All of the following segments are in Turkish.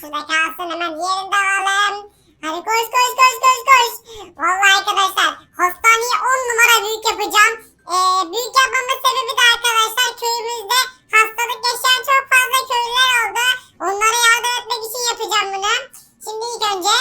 şurada kalsın hemen diğerini de alalım. Hadi koş koş koş koş koş. Vallahi arkadaşlar hastaneyi 10 numara büyük yapacağım. Ee, büyük yapmamın sebebi de arkadaşlar köyümüzde hastalık yaşayan çok fazla köylüler oldu. Onlara yardım etmek için yapacağım bunu. Şimdi ilk önce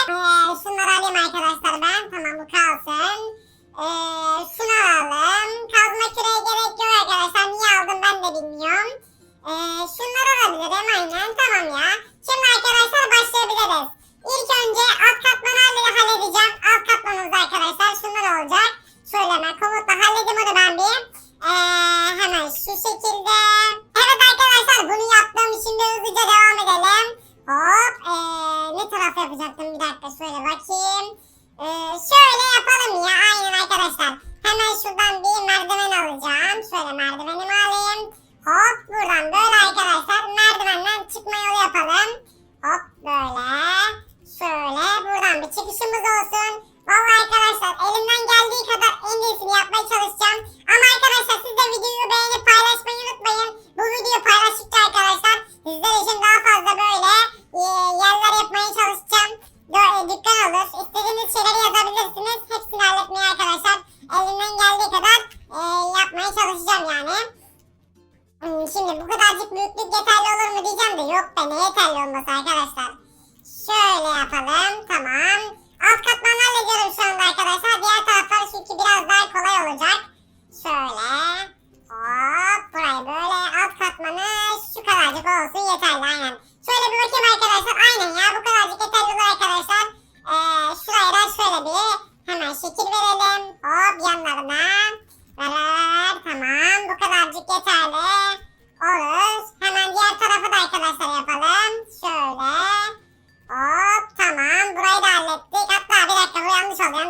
minha falando.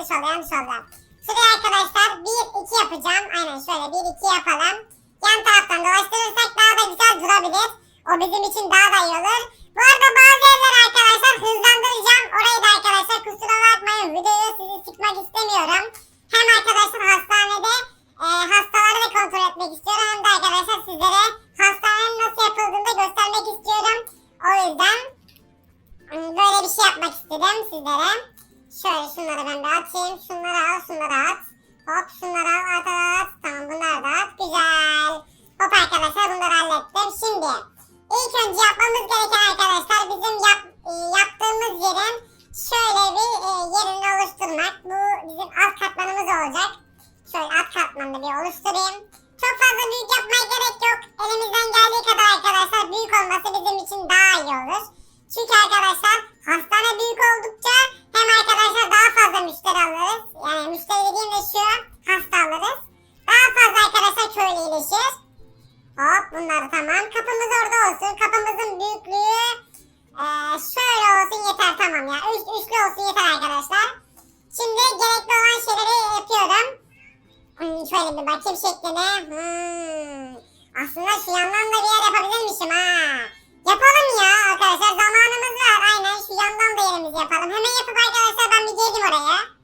solda yanlış. Şuraya arkadaşlar 1-2 yapacağım. Aynen şöyle 1-2 yapalım. Yan taraftan dolaştırırsak daha da güzel durabilir. O bizim için daha da iyi olur. Bu arada bazı yerler arkadaşlar hızlandıracağım. Orayı da arkadaşlar kusura bakmayın. Videoyu sizi çıkmak istemiyorum. Hem arkadaşlar hastanede e, hastaları da kontrol etmek istiyorum. Hem de arkadaşlar sizlere hastanenin nasıl yapıldığını da göstermek istiyorum. O yüzden hmm, böyle bir şey yapmak istedim sizlere. Şöyle şunları ben de atayım. Şunları al şunları at. Hop şunları al at at. Tamam bunları da at. Güzel. Hop arkadaşlar bunları hallettim. Şimdi ilk önce yapmamız gereken arkadaşlar bizim yap, e, yaptığımız yerin şöyle bir e, yerini oluşturmak. Bu bizim alt katmanımız olacak. Şöyle alt katmanını bir oluşturayım. Çok fazla büyük yapmaya gerek yok. Elimizden geldiği kadar arkadaşlar büyük olması bizim için daha iyi olur. Çünkü arkadaşlar hastane büyük oldukça oraya.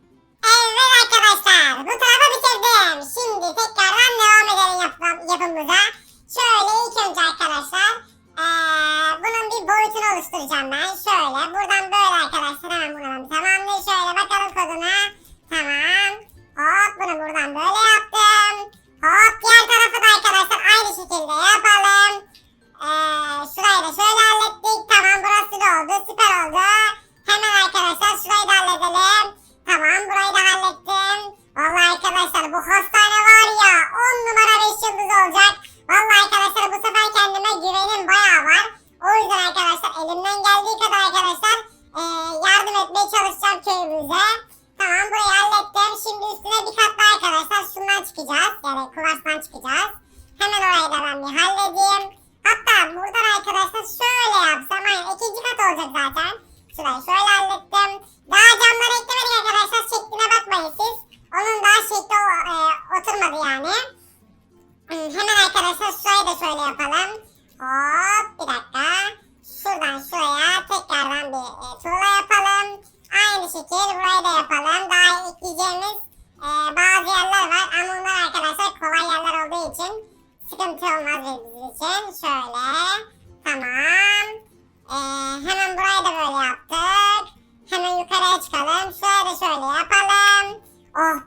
Oh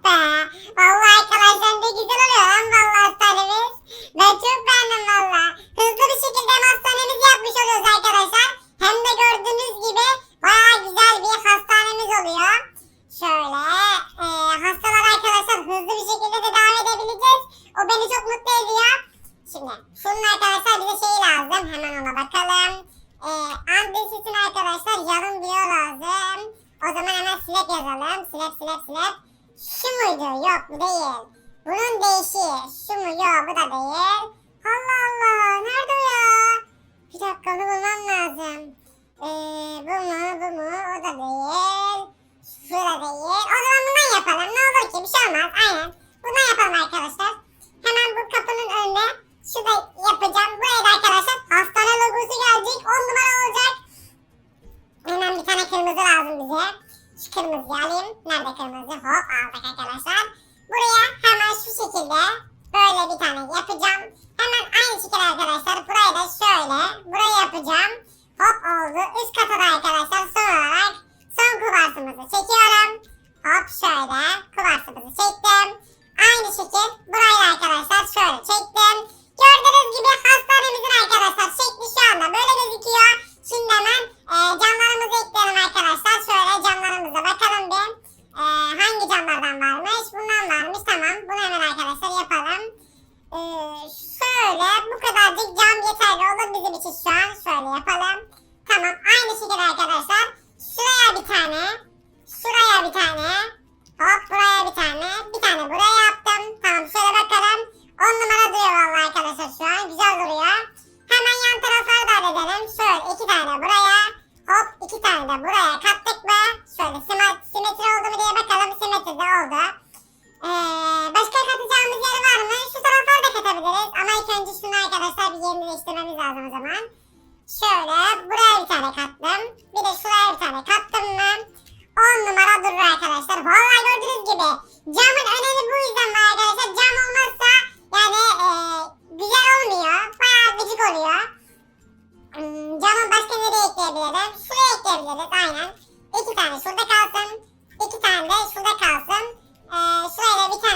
Şu muydu? Yok bu değil. Bunun değişi. Şu mu? Yok bu da değil. Allah Allah. Nerede o ya? Bir dakika onu bulmam lazım. Ee, bu mu? Bu mu? O da değil. Şu da değil. O zaman bundan yapalım. Ne olur ki bir şey olmaz. Aynen. Bundan yapalım arkadaşlar. Hemen bu kapının önüne şu da yapacağım. Bu evde arkadaşlar hastane logosu gelecek. 10 numara olacak. Hemen bir tane kırmızı lazım bize. Şu kırmızıyı alayım. Nerede kırmızı? Hop aldık arkadaşlar. arkadaşlar bir yerini lazım o zaman. Şöyle buraya bir tane kattım. Bir de şuraya bir tane kattım mı? 10 numara durur arkadaşlar. Vallahi gördüğünüz gibi camın önemi bu yüzden var arkadaşlar. Cam olmazsa yani e, güzel olmuyor. Bayağı gıcık oluyor. Hmm, camın başka nereye ekleyebilirim? Şuraya ekleyebiliriz aynen. İki tane şurada kalsın. İki tane de şurada kalsın. Ee, şuraya bir tane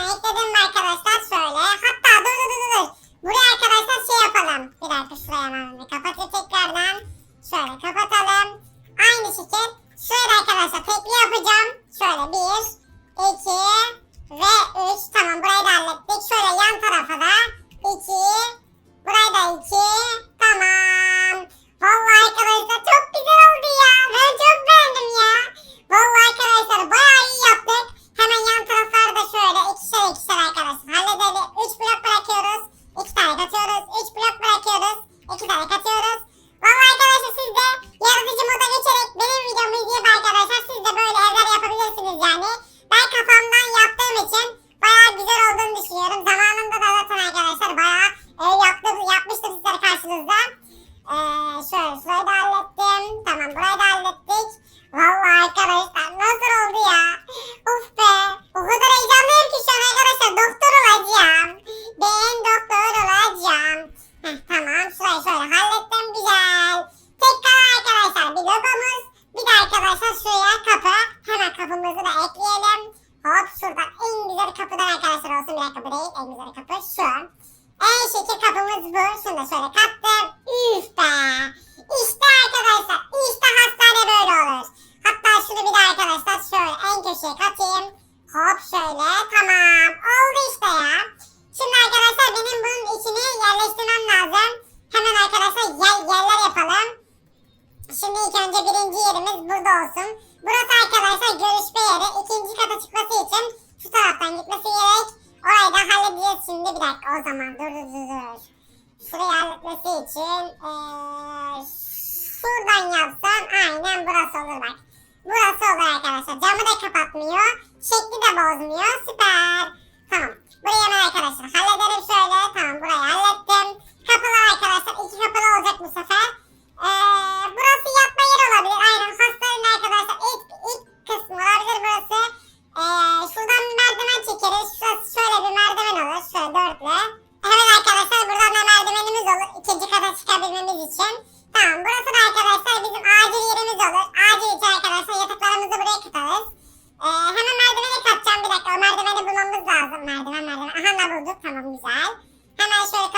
Media.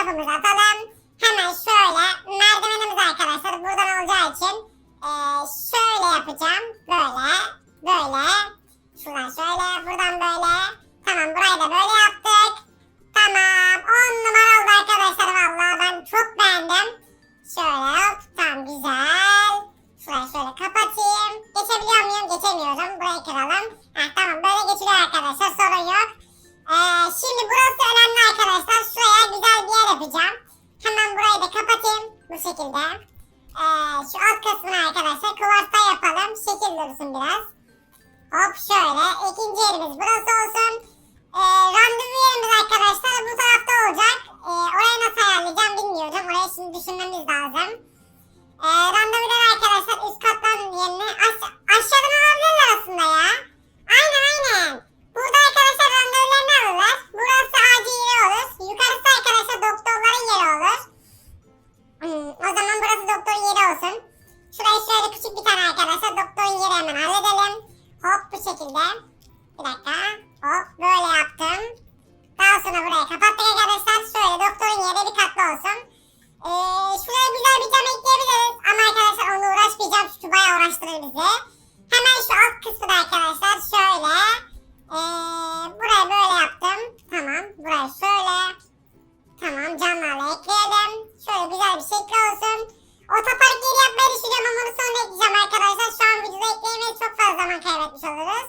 kabımızı atalım. Hemen şöyle merdivenimiz arkadaşlar buradan olacağı için e, şöyle yapacağım. Böyle, böyle. Şuradan şöyle, buradan böyle. Tamam burayı da böyle yaptık. Tamam 10 numara oldu arkadaşlar valla ben çok beğendim. Şöyle hop tam güzel. Şurayı şöyle kapatayım. Geçebiliyor muyum? Geçemiyorum. Burayı kıralım. Heh, tamam böyle geçiliyor arkadaşlar sorun yok. Ee, şimdi burası önemli arkadaşlar. Şuraya şekilde e, şu alt kısmını arkadaşlar kıvasta yapalım. Şekil dursun biraz. Hop şöyle. ikinci yerimiz burası olsun. E, randevu yerimiz arkadaşlar bu tarafta olacak. E, orayı nasıl ayarlayacağım bilmiyorum. Orayı şimdi düşünmemiz lazım. E, randevuları arkadaşlar üst katların yerine aş aşağıdan alabilirler aslında ya. Aynen aynen. Burada arkadaşlar randevularını alırlar. Burası acil olur. Yukarısı arkadaşlar zaman kaybetmiş oluruz.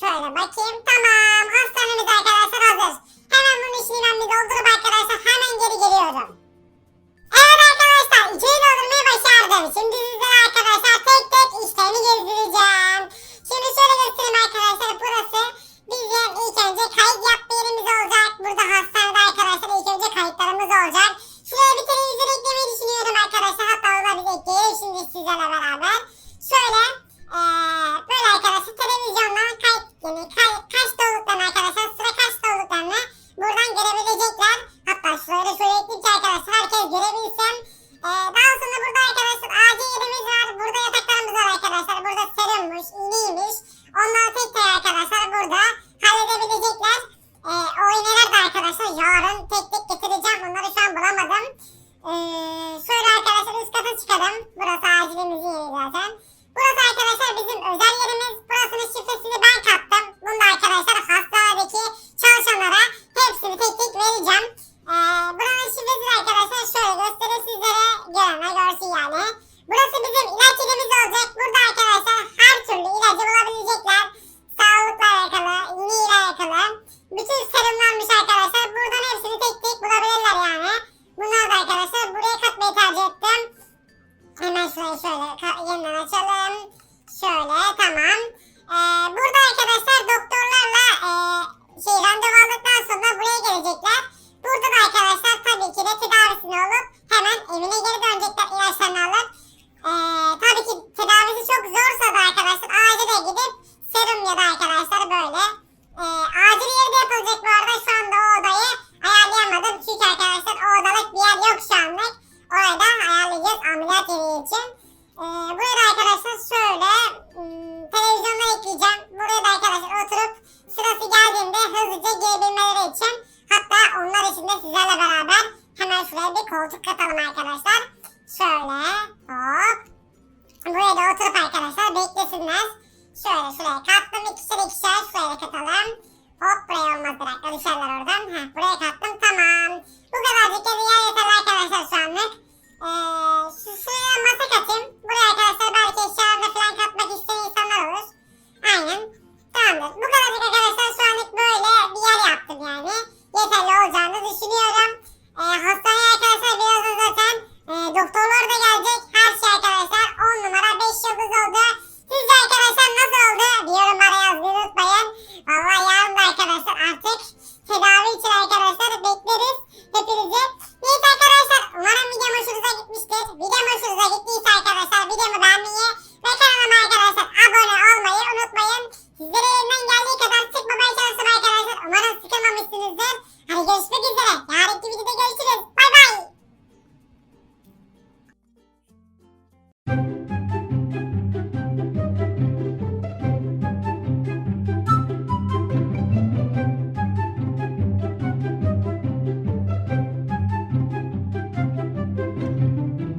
Şöyle bakayım. Tamam. Hastanemiz arkadaşlar hazır. Hemen bunun içini ben bir doldurup arkadaşlar hemen geri geliyorum. Evet arkadaşlar içeri doldurmayı başardım. Şimdi sizlere arkadaşlar tek tek işlerini gezdireceğim. Şimdi şöyle göstereyim arkadaşlar. Burası bizim ilk önce kayıt yapma yerimiz olacak. Burada hastanede arkadaşlar ilk önce kayıtlarımız olacak. Ee, şöyle arkadaşlar üst kata çıkalım. Burası acilimizin yeri zaten. Burası arkadaşlar bizim özel yerimiz. Burasının şifresini ben kattım. Bunu da arkadaşlar hastanedeki çalışanlara hepsini tek tek vereceğim. Ee, buranın şifresini arkadaşlar şöyle göstereyim sizlere. Görenler görsün yani. Burası bizim ilaç yerimiz olacak. Burada arkadaşlar her türlü ilacı bulabilecekler. Sağlıkla alakalı, iniyle alakalı. Bütün serumlanmış arkadaşlar. Buradan hepsini tek tek bulabilirler yani. Bunlar da arkadaşlar